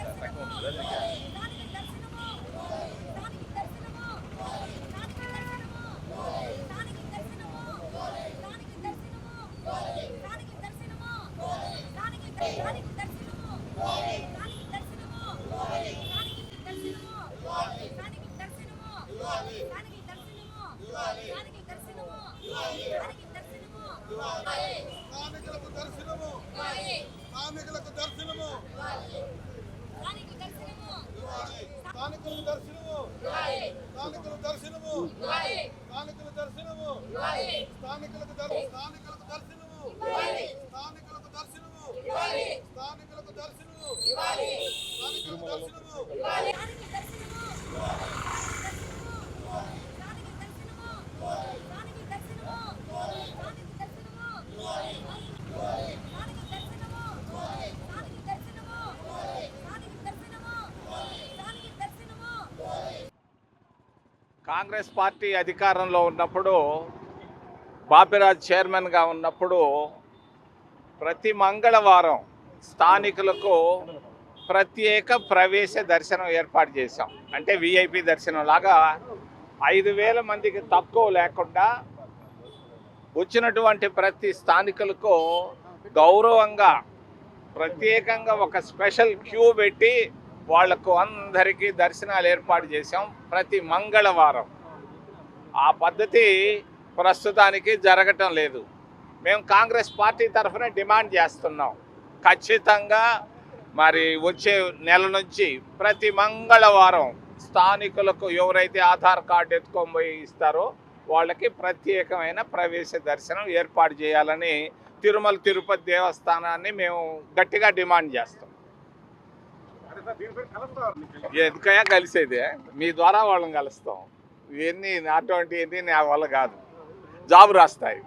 తక్కువ ఉంటుంది కార్మికులకు దర్శనము. కార్మికులకు దర్శనము. కాంగ్రెస్ పార్టీ అధికారంలో ఉన్నప్పుడు బాపిరాజ్ చైర్మన్గా ఉన్నప్పుడు ప్రతి మంగళవారం స్థానికులకు ప్రత్యేక ప్రవేశ దర్శనం ఏర్పాటు చేశాం. అంటే విఐపి దర్శనం లాగా ఐదు వేల మందికి తక్కువ లేకుండా వచ్చినటువంటి ప్రతి స్థానికులకు గౌరవంగా ప్రత్యేకంగా ఒక స్పెషల్ క్యూ పెట్టి వాళ్ళకు అందరికీ దర్శనాలు ఏర్పాటు చేశాం ప్రతి మంగళవారం. ఆ పద్ధతి ప్రస్తుతానికి జరగటం లేదు. మేము కాంగ్రెస్ పార్టీ తరఫున డిమాండ్ చేస్తున్నాం. ఖచ్చితంగా మరి వచ్చే నెల నుంచి ప్రతి మంగళవారం స్థానికులకు ఎవరైతే ఆధార్ కార్డు ఎత్తుకొని పోయి ఇస్తారో వాళ్ళకి ప్రత్యేకమైన ప్రవేశ దర్శనం ఏర్పాటు చేయాలని తిరుమల తిరుపతి దేవస్థానాన్ని మేము గట్టిగా డిమాండ్ చేస్తాం. ఎందుకయ్యా? కలిసేది. మీ ద్వారా వాళ్ళని కలుస్తాం. ఇవన్నీ అటువంటివన్నీ నా వల్ల కాదు. జాబ్ రాస్తాయి.